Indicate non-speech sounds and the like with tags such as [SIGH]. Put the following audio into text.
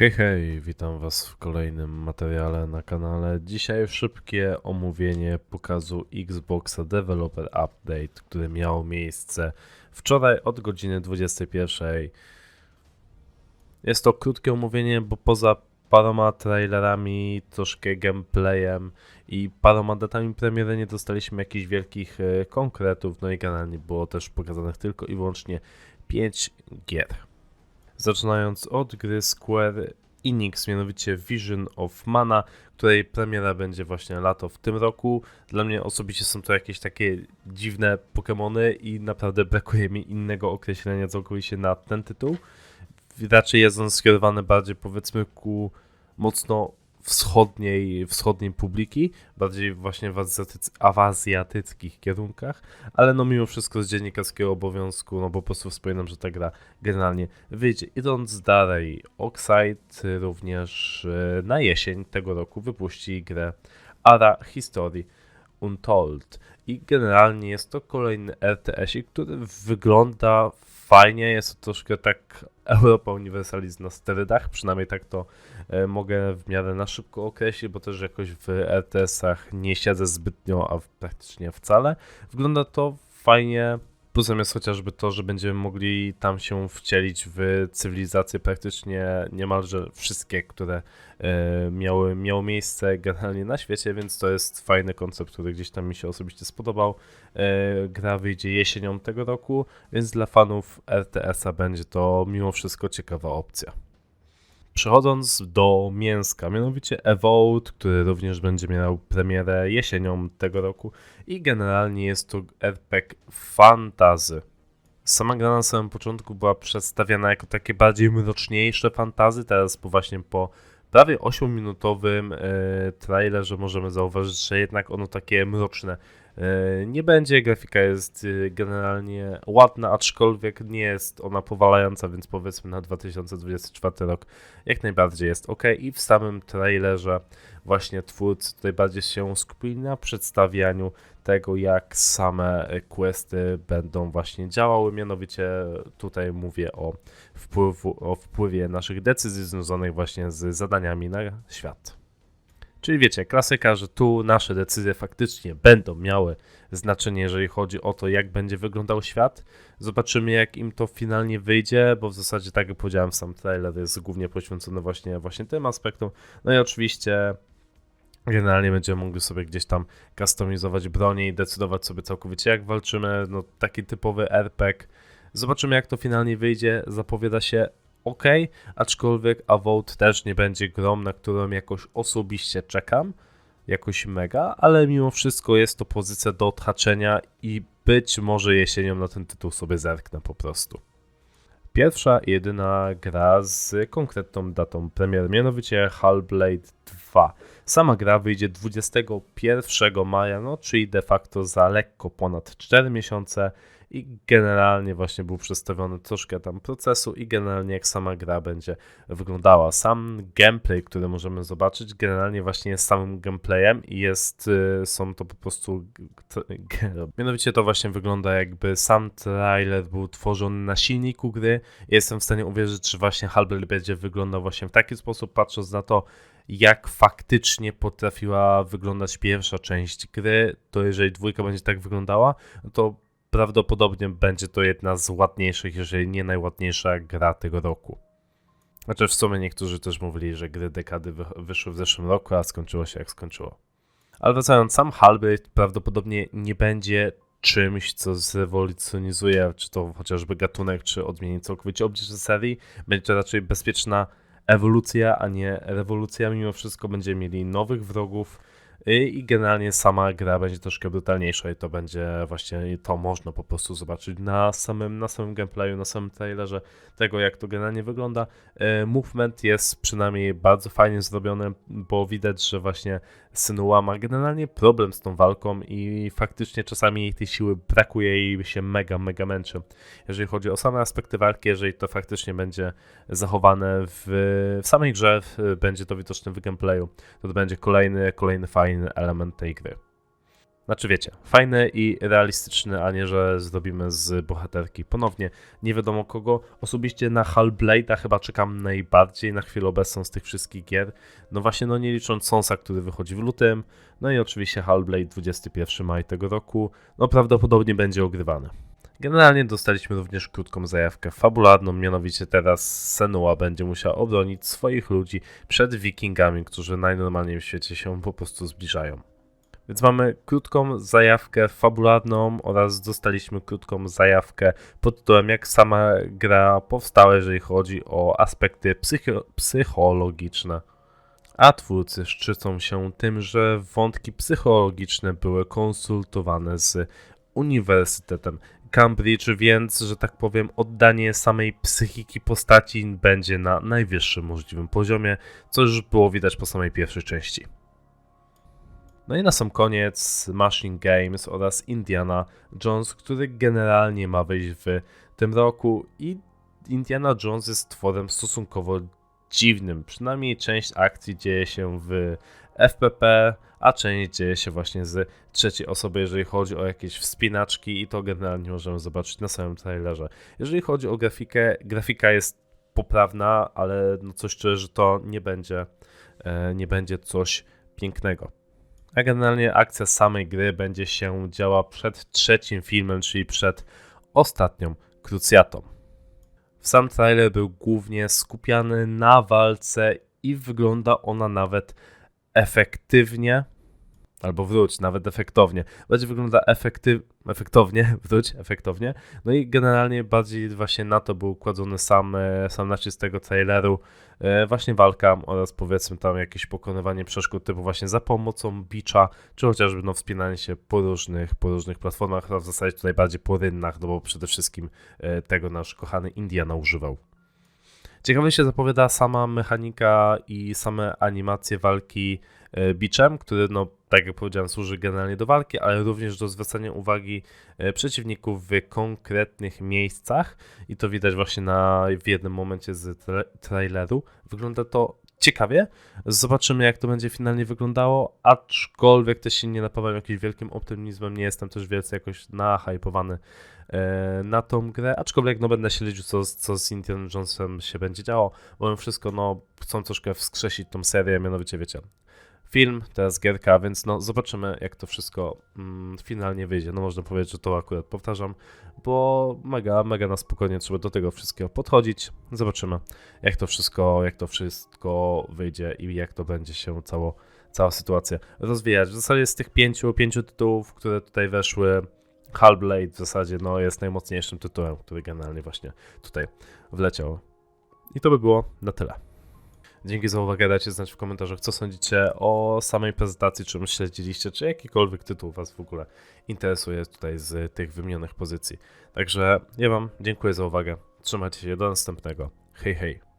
Hej, hej, witam Was w kolejnym materiale na kanale. Dzisiaj szybkie omówienie pokazu Xboxa Developer Update, który miał miejsce wczoraj od godziny 21. Jest to krótkie omówienie, bo poza paroma trailerami, troszkę gameplayem i paroma datami premiery nie dostaliśmy jakichś wielkich e, konkretów, no i generalnie było też pokazanych tylko i wyłącznie 5 gier. Zaczynając od gry Square Enix, mianowicie Vision of Mana, której premiera będzie właśnie lato w tym roku. Dla mnie osobiście są to jakieś takie dziwne Pokémony i naprawdę brakuje mi innego określenia całkowicie na ten tytuł. Raczej jest on skierowany bardziej powiedzmy ku mocno wschodniej, wschodniej publiki, bardziej właśnie w w azjatyckich kierunkach, ale no mimo wszystko z dziennikarskiego obowiązku, no po prostu wspominam, że ta gra generalnie wyjdzie. Idąc dalej, Oxide również e, na jesień tego roku wypuści grę Ara History Untold i generalnie jest to kolejny RTS, który wygląda fajnie, jest to troszkę tak Europa Universalis na sterydach, przynajmniej tak to e, mogę w miarę na szybko określić, bo też jakoś w RTS-ach nie siedzę zbytnio, a praktycznie wcale. Wygląda to fajnie, Plusem jest chociażby to, że będziemy mogli tam się wcielić w cywilizacje praktycznie niemalże wszystkie, które e, miały, miało miejsce generalnie na świecie, więc to jest fajny koncept, który gdzieś tam mi się osobiście spodobał. E, gra wyjdzie jesienią tego roku, więc dla fanów RTS-a będzie to mimo wszystko ciekawa opcja. Przechodząc do mięska, mianowicie Evolve, który również będzie miał premierę jesienią tego roku i generalnie jest to RPG fantazy. Sama gra na samym początku była przedstawiana jako takie bardziej mroczniejsze fantazy, teraz po właśnie po prawie 8-minutowym e, trailerze możemy zauważyć, że jednak ono takie mroczne nie będzie. Grafika jest y, generalnie ładna, aczkolwiek nie jest ona powalająca, więc powiedzmy na 2024 rok jak najbardziej jest ok. I w samym trailerze właśnie twórcy tutaj bardziej się skupili na przedstawianiu tego, jak same questy będą właśnie działały. Mianowicie tutaj mówię o, wpływu, o wpływie naszych decyzji związanych właśnie z zadaniami na świat. Czyli wiecie, klasyka, że tu nasze decyzje faktycznie będą miały znaczenie, jeżeli chodzi o to, jak będzie wyglądał świat. Zobaczymy, jak im to finalnie wyjdzie, bo w zasadzie, tak jak powiedziałem, sam trailer jest głównie poświęcony właśnie, właśnie tym aspektom. No i oczywiście Generalnie będziemy mogli sobie gdzieś tam customizować bronię i decydować sobie całkowicie jak walczymy. No taki typowy RPG. Zobaczymy jak to finalnie wyjdzie. Zapowiada się ok, aczkolwiek Avowed też nie będzie grą, na którą jakoś osobiście czekam, jakoś mega, ale mimo wszystko jest to pozycja do odhaczenia i być może jesienią na ten tytuł sobie zerknę po prostu. Pierwsza i jedyna gra z konkretną datą premier, mianowicie Hellblade 2. Sama gra wyjdzie 21 maja, no czyli de facto za lekko ponad 4 miesiące i generalnie właśnie był przedstawiony troszkę tam procesu i generalnie jak sama gra będzie wyglądała. Sam gameplay, który możemy zobaczyć, generalnie właśnie jest samym gameplayem i jest, y, są to po prostu [LAUGHS] mianowicie to właśnie wygląda jakby sam trailer był tworzony na silniku gry. Jestem w stanie uwierzyć, że właśnie Halberd będzie wyglądał właśnie w taki sposób, patrząc na to, jak faktycznie potrafiła wyglądać pierwsza część gry, to jeżeli dwójka będzie tak wyglądała, to prawdopodobnie będzie to jedna z ładniejszych, jeżeli nie najładniejsza gra tego roku. Znaczy w sumie niektórzy też mówili, że gry dekady wyszły w zeszłym roku, a skończyło się jak skończyło. Ale wracając, sam Halberd prawdopodobnie nie będzie czymś, co zrewolucjonizuje, czy to chociażby gatunek, czy odmieni całkowicie oblicze serii. Będzie to raczej bezpieczna ewolucja, a nie rewolucja. Mimo wszystko będziemy mieli nowych wrogów, i generalnie sama gra będzie troszkę brutalniejsza i to będzie właśnie to można po prostu zobaczyć na samym, na samym gameplayu, na samym trailerze tego jak to generalnie wygląda. E, movement jest przynajmniej bardzo fajnie zrobiony, bo widać, że właśnie Synua ma generalnie problem z tą walką i faktycznie czasami jej tej siły brakuje i się mega, mega męczy. Jeżeli chodzi o same aspekty walki, jeżeli to faktycznie będzie zachowane w, w samej grze, będzie to widoczne w gameplayu, to będzie kolejny, kolejny fajny element tej gry. Znaczy wiecie, fajny i realistyczny, a nie, że zrobimy z bohaterki ponownie nie wiadomo kogo. Osobiście na Hellblade'a chyba czekam najbardziej na chwilę obecną z tych wszystkich gier. No właśnie, no nie licząc Sonsa, który wychodzi w lutym, no i oczywiście Hellblade 21 maj tego roku, no prawdopodobnie będzie ogrywany. Generalnie dostaliśmy również krótką zajawkę fabularną, mianowicie teraz Senua będzie musiał obronić swoich ludzi przed wikingami, którzy najnormalniej w świecie się po prostu zbliżają. Więc mamy krótką zajawkę fabularną oraz dostaliśmy krótką zajawkę pod tytułem jak sama gra powstała, jeżeli chodzi o aspekty psycho- psychologiczne. A twórcy szczycą się tym, że wątki psychologiczne były konsultowane z Uniwersytetem Cambridge, więc, że tak powiem, oddanie samej psychiki postaci będzie na najwyższym możliwym poziomie, co już było widać po samej pierwszej części. No i na sam koniec Machine Games oraz Indiana Jones, który generalnie ma wyjść w tym roku i Indiana Jones jest tworem stosunkowo dziwnym. Przynajmniej część akcji dzieje się w FPP, a część dzieje się właśnie z trzeciej osoby, jeżeli chodzi o jakieś wspinaczki i to generalnie możemy zobaczyć na samym trailerze. Jeżeli chodzi o grafikę, grafika jest poprawna, ale no coś czuję, że to nie będzie, e, nie będzie coś pięknego. A generalnie akcja samej gry będzie się działa przed trzecim filmem, czyli przed ostatnią krucjatą. Sam trailer był głównie skupiany na walce i wygląda ona nawet efektywnie, albo wróć, nawet efektownie. Bardziej wygląda efektyw, efektownie, [LAUGHS] wróć, efektownie. No i generalnie bardziej właśnie na to był kładzony sam, e, sam nacisk tego traileru, e, właśnie walka oraz powiedzmy tam jakieś pokonywanie przeszkód typu właśnie za pomocą bicza, czy chociażby no wspinanie się po różnych, po różnych platformach, a w zasadzie tutaj bardziej po rynnach, no bo przede wszystkim e, tego nasz kochany Indiana używał. Ciekawie się zapowiada sama mechanika i same animacje walki e, biczem, który, no, tak jak powiedziałem, służy generalnie do walki, ale również do zwracania uwagi e, przeciwników w konkretnych miejscach. I to widać właśnie na, w jednym momencie z tra traileru. Wygląda to ciekawie. Zobaczymy, jak to będzie finalnie wyglądało. Aczkolwiek też się nie napawam jakimś wielkim optymizmem. Nie jestem też wielce jakoś nahypowany e, na tą grę. Aczkolwiek no, będę śledził, co, co z Indiana Jonesem się będzie działo, bo wszystko no, chcą troszkę wskrzesić tą serię, mianowicie wiecie. Film, teraz gierka, więc no zobaczymy, jak to wszystko mm, finalnie wyjdzie. No można powiedzieć, że to akurat powtarzam, bo mega, mega na spokojnie trzeba do tego wszystkiego podchodzić. Zobaczymy, jak to wszystko, jak to wszystko wyjdzie i jak to będzie się cało, cała sytuacja rozwijać. W zasadzie z tych pięciu, pięciu tytułów, które tutaj weszły, Hellblade w zasadzie no, jest najmocniejszym tytułem, który generalnie właśnie tutaj wleciał. I to by było na tyle. Dzięki za uwagę, dajcie znać w komentarzach, co sądzicie o samej prezentacji, czym śledziliście, czy jakikolwiek tytuł Was w ogóle interesuje tutaj z tych wymienionych pozycji. Także ja Wam dziękuję za uwagę, trzymajcie się, do następnego. Hej, hej.